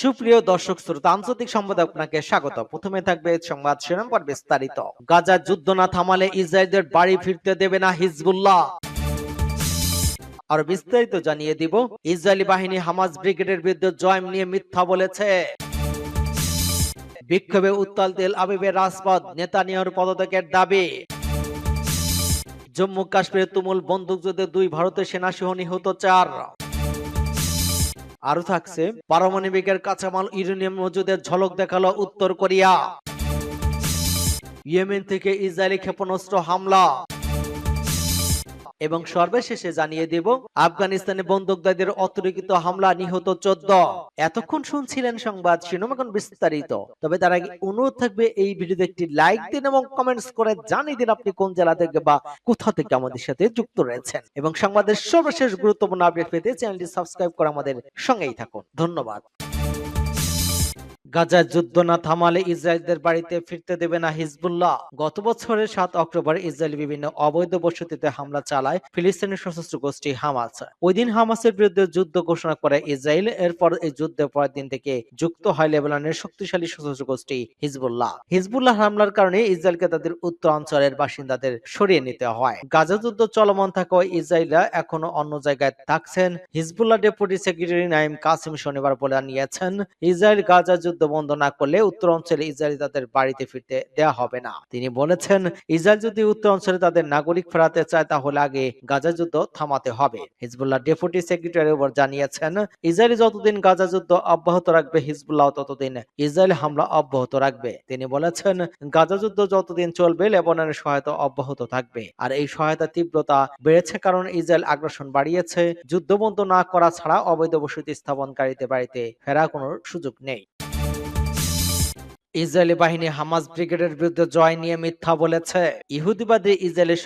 সুপ্রিয় দর্শক শ্রোতা, আন্তর্জাতিক সংবাদ আপনাকে স্বাগত। প্রথমে থাকবে সংবাদ শিরোনাম পর বিস্তারিত। গাজা যুদ্ধ না থামালে ইসরায়েলদের বাড়ি ফিরতে দেবে না হিজবুল্লাহ। আর বিস্তারিত জানিয়ে দিব, ইসরায়েলি বাহিনী হামাস ব্রিগেডের বিরুদ্ধে জয় নিয়ে মিথ্যা বলেছে। বিক্ষোভে উত্তাল তেল আবিবের রাজপথ নেতানিয়ার পদত্যাগের দাবি। জম্মু কাশ্মীরে তুমুল বন্দুকযুদ্ধে দুই ভারতের সেনা সহ নিহত চার। আরও থাকছে, পারমাণবিকের কাঁচামাল ইউরেনিয়াম মজুদের ঝলক দেখাল উত্তর কোরিয়া। ইয়েমেন থেকে ইসরায়েলি ক্ষেপণাস্ত্র হামলা। এবং সর্বশেষে জানিয়ে দেব, আফগানিস্তানে বন্দুকদারদের অতর্কিত হামলা নিহত চোদ্দ। এতক্ষণ শুনছিলেন সংবাদ শিরোনামখন বিস্তারিত। তবে তার আগে অনুরোধ থাকবে এই ভিডিওতে একটি লাইক দিন এবং কমেন্টস করে জানিয়ে দিন আপনি কোন জেলা থেকে বা কোথা থেকে আমাদের সাথে যুক্ত রয়েছেন। এবং সংবাদের সর্বশেষ গুরুত্বপূর্ণ আপডেট পেতে চ্যানেলটি সাবস্ক্রাইব করে আমাদের সঙ্গেই থাকুন। ধন্যবাদ। গাজায় যুদ্ধ না থামালে ইসরায়েলদের বাড়িতে ফিরতে দেবে না হিজবুল্লাহ। গত বছরের সাত অক্টোবর ইসরায়েল বিভিন্ন অবৈধ বসতিতে হামলা চালায় ফিলিস্তিনি সশস্ত্র গোষ্ঠী হামাস। ওই দিন হামাসের বিরুদ্ধে যুদ্ধ ঘোষণা করে ইসরায়েল, এরপর এই যুদ্ধের পরের দিন থেকে যুক্ত হয় লেবাননের শক্তিশালী সশস্ত্র গোষ্ঠী হিজবুল্লাহ। হিজবুল্লাহ হামলার কারণে ইসরায়েলকে তাদের উত্তর অঞ্চলের বাসিন্দাদের সরিয়ে নিতে হয়। গাজা যুদ্ধ চলমান থাকা ইসরায়েলরা এখনও অন্য জায়গায় থাকছেন। Hezbollah deputy secretary Naim Qassem শনিবার বলে নিয়েছেন ইসরায়েল গাজা যুদ্ধ বন্ধ না করলে উত্তর অঞ্চলে ইসরায়েলি তাদের বাড়িতে ফিরতে দেওয়া হবে না। তিনি বলেছেন, ইসরায়েল যদি উত্তর অঞ্চলে তাদের নাগরিক ফেরাতে চায়, তাহলে আগে গাজা যুদ্ধ থামাতে হবে। হিজবুল্লাহ ডেপুটি সেক্রেটারি ওপর জানিয়েছেন, ইসরায়েল যতদিন গাজা যুদ্ধ অব্যাহত রাখবে, হিজবুল্লাহ ততদিন ইসরায়েল হামলা অব্যাহত রাখবে। তিনি বলেছেন, গাজা যুদ্ধ যতদিন চলবে, লেবাননের সহায়তা অব্যাহত থাকবে। আর এই সহায়তা তীব্রতা বেড়েছে কারণ ইসরায়েল আগ্রাসন বাড়িয়েছে। যুদ্ধ বন্ধ না করা ছাড়া অবৈধ বসতি স্থাপনকারীতে বাড়িতে ফেরা কোনো সুযোগ নেই। ইসরায়েলি বাহিনী হামাস ব্রিগেডের বিরুদ্ধে জয় নিয়ে মিথ্যা বলেছে। ইহুদিবাদী ইসরায়েলি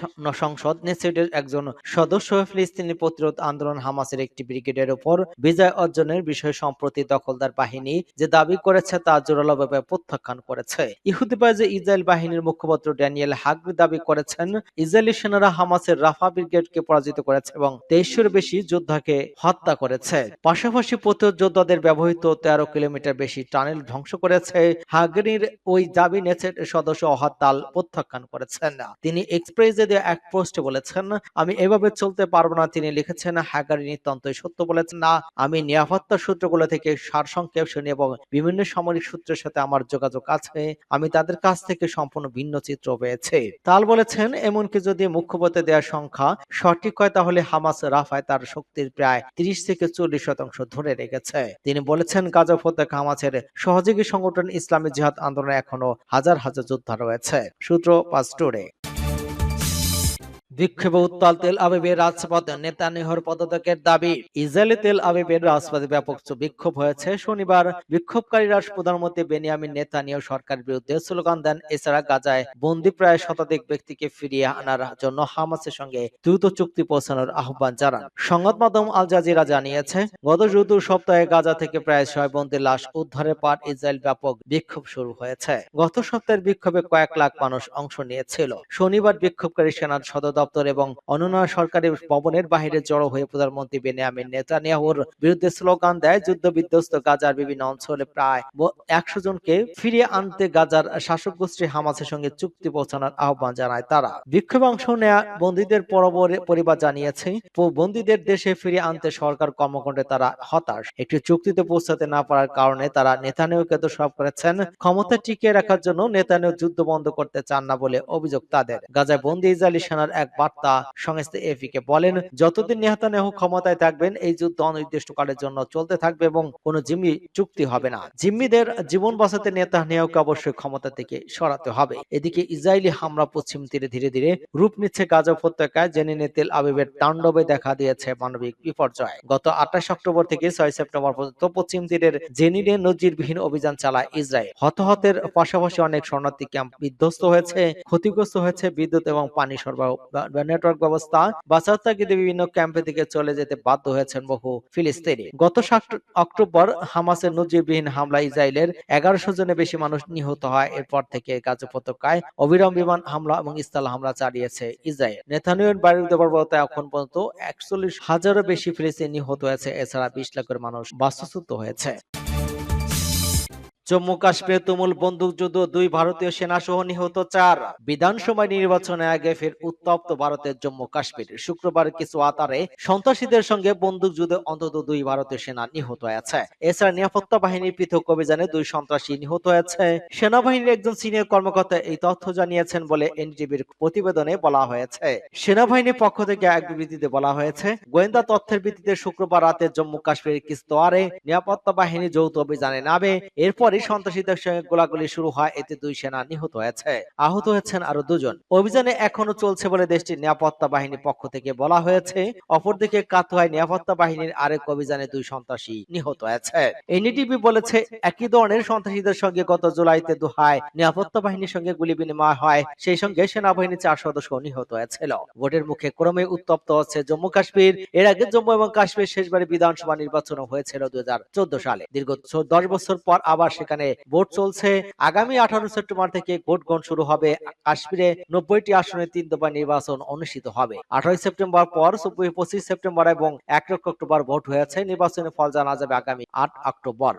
সংসদ নেসেডের একজন সদস্য ফিলিস্তিনি প্রতিরোধ আন্দোলন হামাসের একটি ব্রিগেডের উপর বিজয় অর্জনের বিষয়ে সম্প্রতি দখলদার বাহিনী যে দাবি করেছে তা জোরালোভাবে প্রত্যাখ্যান করেছে। ইহুদিবাদী ইসরায়েল বাহিনীর মুখপাত্র ড্যানিয়েল হাগরি দাবি করেছেন, ইসরায়েলি সেনারা হামাসের রাফা ব্রিগেডকে পরাজিত করেছে এবং তেইশের বেশি যোদ্ধাকে হত্যা করেছে। পাশাপাশি প্রতিরোধ যোদ্ধাদের ব্যবহৃত তেরো কিলোমিটার বেশি টানেল ধ্বংস করেছে হাগ হাগরির ওই দাবি নেচের সদস্য হরতাল প্রত্যাখ্যান করেছেন। তিনি এক্সপ্রেসে দিয়ে এক পোস্টে বলেছেন, আমি এভাবে চলতে পারব না। তিনি লিখেছেন হাগারি নিতান্তই সত্য বলেছেন, না, আমি নিরাপত্তা সূত্রগুলো থেকে সারসংক্ষেপ শুনি এবং বিভিন্ন সামরিক সূত্রের সাথে আমার যোগাযোগ আছে। আমি তাদের কাছ থেকে সম্পূর্ণ ভিন্ন চিত্র পেয়েছি। তাল বলেছেন এমনকি যদি মুখ্যপথে দেওয়ার সংখ্যা সঠিক হয়, তাহলে হামাস রাফায় তার শক্তির প্রায় তিরিশ থেকে চল্লিশ শতাংশ ধরে রেখেছে। তিনি বলেছেন, গাজা উপত্যকা হামাসের সহযোগী সংগঠন ইসলামী জিহাদ আন্দোলনে এখনও হাজার হাজার যোদ্ধা রয়েছে। সূত্র পাস্টোরে বিক্ষোভে উত্তাল তেল আবিবের রাজপথে নেতানিহর পদত্যাগের দাবি। ইসরায়েলি তেল আবিবের রাজপথে ব্যাপক বিক্ষোভ হয়েছে। শনিবার বিক্ষোভকারীরা প্রধানমন্ত্রী বেনিয়ামিন নেতানিয়াহু সরকারের বিরুদ্ধে স্লোগান দেন, এছাড়া গাজায় বন্দি প্রায় শতাধিক ব্যক্তিকে ফিরিয়ে আনার জন্য হামাসের সঙ্গে দ্রুত চুক্তি পৌঁছানোর আহ্বান জানান। সংবাদ মাধ্যম আল জাজিরা জানিয়েছে, গত চতুর্থ সপ্তাহে গাজা থেকে প্রায় ছয় বন্দির লাশ উদ্ধারের পর ইসরায়েল ব্যাপক বিক্ষোভ শুরু হয়েছে। গত সপ্তাহের বিক্ষোভে কয়েক লাখ মানুষ অংশ নিয়েছিল। শনিবার বিক্ষোভকারী সেনার সদর দপ্তর এবং অন্যান্য সরকারি ভবনের বাহিরে জড়ো হয়ে প্রধানমন্ত্রী বেনিয়ামিন নেতানিয়াহুর বিরুদ্ধে স্লোগান দেয় যুদ্ধ বিধ্বস্ত গাজার বিভিন্ন অঞ্চলে প্রায় একশো জনকে ফিরিয়ে আনতে গাজার শাসক গোষ্ঠী হামাসের সঙ্গে চুক্তি পৌঁছানোর আহ্বান জানায় তারা। বিক্ষোভ অংশ নেয়া বন্দীদের পরিবার জানিয়েছে বন্দীদের দেশে ফিরিয়ে আনতে সরকার কর্মকাণ্ডে তারা হতাশ। একটি চুক্তিতে পৌঁছাতে না পারার কারণে তারা নেতানিয়াহুকে দোষারোপ করেছেন। ক্ষমতা টিকিয়ে রাখার জন্য নেতানিয়াহু যুদ্ধ বন্ধ করতে চান না বলে অভিযোগ তাদের। গাজায় বন্দী ইসরায়েলি সেনার এক বার্তা সংস্থা এফি কে বলেন, যতদিন নেতানিয়াহু ক্ষমতায় থাকবেন, এই যুদ্ধ অনির্দিষ্টকালের জন্য চলতে থাকবে এবং কোনো জিম্মি চুক্তি হবে না। জিম্মিদের জীবন বাঁচাতে নেতানিয়াহুকে অবশ্যই ক্ষমতা থেকে সরাতে হবে। এদিকে ইসরায়েলি হামলা পশ্চিম তীরে ধীরে ধীরে রূপ নিচ্ছে গাজা উপত্যকায় জেনিনে তেল আবিবের তাণ্ডবে দেখা দিয়েছে মানবিক বিপর্যয়। গত আঠাশ অক্টোবর থেকে ছয় সেপ্টেম্বর পর্যন্ত পশ্চিম তীরের জেনিনে নজিরবিহীন অভিযান চালায় ইসরায়েল। হতাহতের পাশাপাশি অনেক শরণার্থী ক্যাম্প বিধ্বস্ত হয়েছে, ক্ষতিগ্রস্ত হয়েছে বিদ্যুৎ এবং পানি সরবরাহ নেটওয়ার্ক ব্যবস্থা বাঁচার তাগিদে বিভিন্ন ক্যাম্পে দিকে চলে যেতে বাধ্য হয়েছেন বহু ফিলিস্তিনি। গত সাত অক্টোবর হামাসের নজিরবিহীন হামলা ইসরায়েলের এগারোশো জনের বেশি মানুষ নিহত হয়। এরপর থেকে গাজা উপত্যকায় অবিরাম বিমান হামলা এবং স্থল হামলা চালিয়েছে ইসরায়েল। নেথানিয়ার বাড়ির বর্বরতায় এখন পর্যন্ত একচল্লিশ হাজারও বেশি ফিলিস্তিনি নিহত হয়েছে। এছাড়া বিশ লাখের মানুষ বাস্তুচ্যুত হয়েছে। জম্মু কাশ্মীরে তুমুল বন্দুকযুদ্ধ দুই ভারতীয় সেনা সহ নিহত চার। বিধানসভা নির্বাচনে আগে ফের উত্তপ্ত ভারতের জম্মু কাশ্মীর। শুক্রবার কিছু আতারে সন্ত্রাসীদের সঙ্গে বন্দুকযুদ্ধে অন্তত দুই ভারতীয় সেনা নিহত হয়েছে। এছাড়া নিরাপত্তা বাহিনীর পৃথক অভিযানে দুই সন্ত্রাসী নিহত হয়েছে। সেনাবাহিনীর একজন সিনিয়র কর্মকর্তা এই তথ্য জানিয়েছেন বলে এনটিভির প্রতিবেদনে বলা হয়েছে। সেনাবাহিনীর পক্ষ থেকে এক বিবৃতিতে বলা হয়েছে, গোয়েন্দা তথ্যের ভিত্তিতে শুক্রবার রাতে জম্মু কাশ্মীরের কিস্তোয়ারে নিরাপত্তা বাহিনী যৌথ অভিযানে নামে। এরপরই সন্ত্রাসীদের সঙ্গে গোলাগুলি শুরু হয় এতে দুই সেনা নিহত হয়েছে। আহত হয়েছেন আরও দুজন। অভিযানে এখনও চলছে বলে দেশটির নিরাপত্তা বাহিনীর পক্ষ থেকে বলা হয়েছে, অপরদিকে কাতুয়ায় নিরাপত্তা বাহিনীর আরেক অভিযানে দুই সন্ত্রাসী নিহত হয়েছে। এনডিটিভি বলেছে, একই ধরনের সন্ত্রাসীদের সঙ্গে গত জুলাইতে দুহায় নিরাপত্তা বাহিনীর সঙ্গে গুলি বিনিময় হয়, সেই সঙ্গে সেনাবাহিনীর চার সদস্য নিহত হয়েছিল। ভোটের মুখে ক্রমে উত্তপ্ত হচ্ছে জম্মু কাশ্মীর। এর আগে জম্মু এবং কাশ্মীর শেষবারে বিধানসভা নির্বাচন হয়েছিল দু হাজার চোদ্দ সালে। দীর্ঘ দশ বছর পর আবার সেখানে ভোট চলছে। আগামী আঠারো সেপ্টেম্বর থেকে ভোট গ্রহণ শুরু হবে। কাশ্মীরে নব্বইটি আসনে তিন দফা নির্বাচন অনুষ্ঠিত হবে। আঠারোই সেপ্টেম্বর পর চব্বিশ, পঁচিশ সেপ্টেম্বর এবং এক অক্টোবর ভোট হয়েছে। নির্বাচনের ফল জানা যাবে আগামী আট অক্টোবর।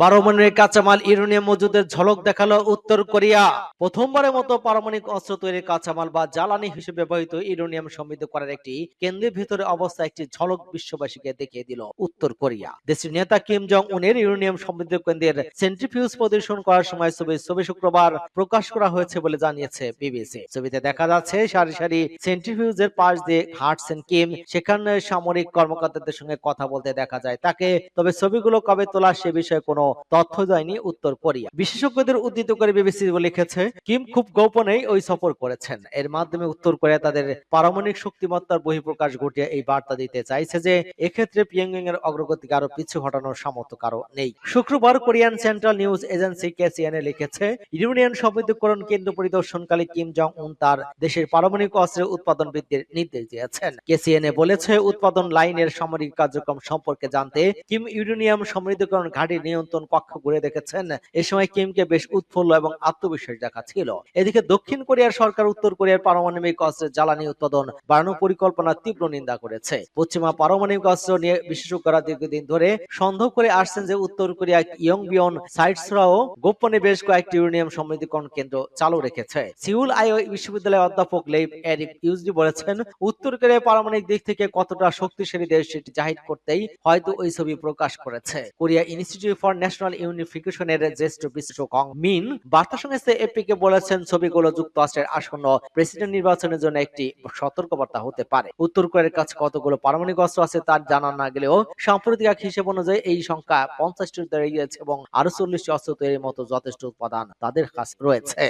পারমাণবিক কাঁচামাল ইউরেনিয়াম মজুদের ঝলক দেখাল উত্তর কোরিয়া। প্রথমবারের মতো পারমাণবিক অস্ত্র তৈরির কাঁচামাল বা জ্বালানি হিসেবে ব্যবহৃত ইউরেনিয়াম সমৃদ্ধ করার একটি কেন্দ্রের ভিতরে অবস্থা একটি ঝলক বিশ্ববাসীকে দেখিয়ে দিল উত্তর কোরিয়া। দেশটির নেতা কিম জং উনের ইউরেনিয়াম সমৃদ্ধ কেন্দ্রের সেন্ট্রিফিউজ প্রদর্শন করার সময় ছবি ছবি শুক্রবার প্রকাশ করা হয়েছে বলে জানিয়েছে বিবিসি। ছবিতে দেখা যাচ্ছে, সারি সারি সেন্ট্রিফিউজের পাশ দিয়ে হাঁটছেন কিম সেখানে সামরিক কর্মকর্তাদের সঙ্গে কথা বলতে দেখা যায় তাকে। তবে ছবিগুলো কবে তোলা সে বিষয়ে কোনো তথ্য দেয়নি উত্তর কোরিয়া। বিশেষজ্ঞদের উদ্ধৃত করে বিবিসি লিখেছে, কিম খুব গোপনেই ওই সফর করেছেন। এর মাধ্যমে উত্তর কোরিয়া তাদের পারমাণবিক শক্তিমত্তার বহিঃপ্রকাশ ঘটিয়ে এই বার্তা দিতে চাইছে যে, এক্ষেত্রে পিয়ংইয়ং এর অগ্রগতিকে আরও পিছু হটানোর সামর্থ্য কারও নেই। শুক্রবার Korean Central News Agency KCNA লিখেছে ইউরেনিয়াম সমৃদ্ধকরণ কেন্দ্র পরিদর্শনকালে কিম জং উন তার দেশের পারমাণবিক অস্ত্রের উৎপাদন বৃদ্ধির নির্দেশ দিয়েছেন। কেসিএনএ বলেছে, উৎপাদন লাইনের সামরিক কার্যক্রম সম্পর্কে জানতে কিম ইউরেনিয়াম সমৃদ্ধকরণ ঘাঁটি নিয়ন্ত্রণ কক্ষ ঘুরে দেখেছেন। এ সময় কিমকে বেশ উৎফুল্ল এবং আত্মবিশ্বাস দেখাচ্ছিল এদিকে দক্ষিণ কোরিয়ার সরকার উত্তর কোরিয়ার পারমাণবিক অস্ত্রের জ্বালানি উৎপাদন বাড়ানোর পরিকল্পনা তীব্র নিন্দা করেছে। পশ্চিমা পারমাণবিক অস্ত্র নিয়ে বিশেষজ্ঞরা দীর্ঘদিন ধরে সন্দেহ করে আসছেন যে উত্তর কোরিয়া ইয়ং বিয়ন সাইটসরাও গোপনে বেশ কয়েকটি ইউরেনিয়াম সমৃদ্ধকরণ কেন্দ্র চালু রেখেছে। সিউল আইও বিশ্ববিদ্যালয়ের অধ্যাপক লেভ এরিক ইউজডি বলেছেন, উত্তর কোরিয়া পারমাণবিক দিক থেকে কতটা শক্তিশালী দেশ সেটি জাহির করতেই হয়তো ওই ছবি প্রকাশ করেছে। কোরিয়া ইনস্টিটিউট ফর ন্যাশনাল ইউনিফিকেশনের জ্যেষ্ঠ বিশ্লেষক অং মিন বার্তা সংস্থা এপিকে বলেছেন ছবিগুলো যুক্তরাষ্ট্রের আসন্ন প্রেসিডেন্ট নির্বাচনের জন্য একটি সতর্কবার্তা হতে পারে। উত্তর কোরিয়ার কাছে কতগুলো পারমাণবিক অস্ত্র আছে তার জানা না গেলেও সাম্প্রতিক এক হিসেব অনুযায়ী এই সংখ্যা পঞ্চাশটি দাঁড়িয়ে গেছে এবং আরও চল্লিশটি অস্ত্র তৈরির মতো যথেষ্ট উপাদান তাদের কাছে রয়েছে।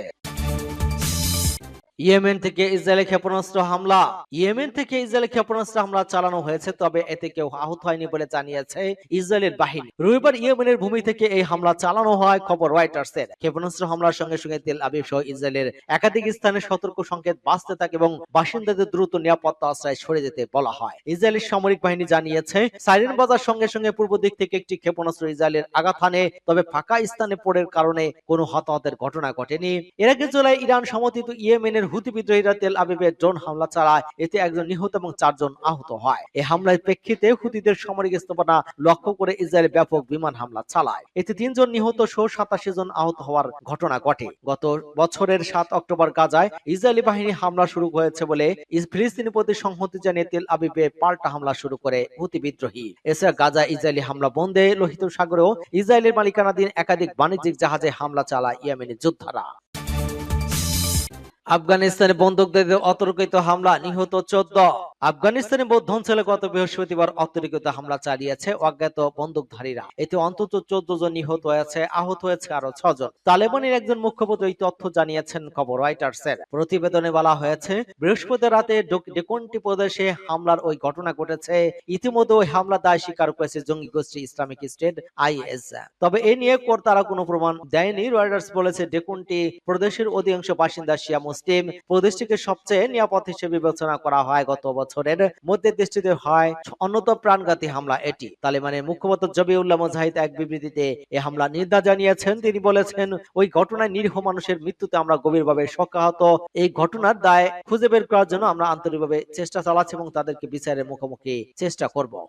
ইয়েমেন থেকে ইসরায়েলে ক্ষেপণাস্ত্র হামলা। ইয়েমেন থেকে ইসরায়েলে ক্ষেপণাস্ত্র হামলা চালানো হয়েছে, তবে এতে কেউ আহত হয়নি বলে জানিয়েছে ইসরায়েলের বাহিনী। রবিবার ইয়েমেনের ভূমি থেকে এই হামলা চালানো হয়, খবর রয়টার্সের। ক্ষেপণাস্ত্র হামলার সঙ্গে সঙ্গে তেল আবিব সহ ইসরায়েলের একাধিক স্থানে সতর্ক সংকেত বাঁচতে থাকে এবং বাসিন্দাদের দ্রুত নিরাপত্তা আশ্রয় সরে যেতে বলা হয়। ইসরায়েলের সামরিক বাহিনী জানিয়েছে, সাইরেন বাজার সঙ্গে সঙ্গে পূর্ব দিক থেকে একটি ক্ষেপণাস্ত্র ইসরায়েলের আঘাত হানে, তবে ফাঁকা স্থানে পড়ের কারণে কোনো হতাহতের ঘটনা ঘটেনি। এর আগে জুলাই ইরান সমর্থিত ইয়েমেনের হুতি বিদ্রোহীরা তেল আবিবে ড্রোন হামলা চালায়। এতে একজন নিহত এবং চারজন আহত হয়। এই হামলার প্রেক্ষিতে হুতিদের সামরিক স্থাপনা লক্ষ্য করে ইসরায়েল ব্যাপক বিমান হামলা চালায়। এতে তিনজন নিহত সহ সাতাশি জন আহত হওয়ার ঘটনা ঘটে। গত বছরের সাত অক্টোবর গাজায় ইসরায়েলি বাহিনী হামলা শুরু হয়েছে বলে ফিলিস্তিনের প্রতি সংহতি জানিয়ে তেল আবিবে পাল্টা হামলা শুরু করে হুতি বিদ্রোহী। এছাড়া গাজা ইসরায়েলি হামলা বন্ধে লোহিত সাগরেও ইসরায়েলের মালিকানাধীন একাধিক বাণিজ্যিক জাহাজে হামলা চালায় ইয়েমেনি যোদ্ধারা। আফগানিস্তানে বন্দুকদের অতর্কিত হামলা নিহত চোদ্দ। আফগানিস্তানে বৌদ্ধ অঞ্চলে গত বৃহস্পতিবার অতর্কিত হামলা চালিয়েছে অজ্ঞাত বন্দুকধারীরা। এতে অন্তত চোদ্দ জন নিহত হয়েছে, আহত হয়েছে আরও ছজন তালেবানের একজন মুখপাত্র এই তথ্য জানিয়েছেন খবর রয়টার্সের। প্রতিবেদনে বলা হয়েছে বৃহস্পতি রাতে ডক- ডেকন্টি প্রদেশে হামলার ওই ঘটনা ঘটেছে। ইতিমধ্যে ওই হামলা দায় স্বীকার করেছে জঙ্গি গোষ্ঠী ইসলামিক স্টেট আইএস। তবে এ নিয়ে কোর তারা কোনো প্রমাণ দেয়নি। রয়টার্স বলেছে, ডেকুন্টি প্রদেশের অধিকাংশ বাসিন্দা শিয়া মুসলিম। প্রদেশটিকে সবচেয়ে নিরাপদ হিসেবে বিবেচনা করা হয় গত বছরের মধ্যে দেশটিতে হয়। অন্যতম প্রাণঘাতী হামলা এটি। তালেবানের মুখপাত্র জবিউল্লাহ মুজাহিদ এক বিবৃতিতে এ হামলা নিন্দা জানিয়েছেন। তিনি বলেছেন, ওই ঘটনায় নিরীহ মানুষের মৃত্যুতে আমরা গভীরভাবে শোকাহত। এই ঘটনার দায় খুঁজে বের করার জন্য আমরা আন্তরিকভাবে চেষ্টা চালাচ্ছি এবং তাদেরকে বিচারের মুখোমুখি চেষ্টা করব।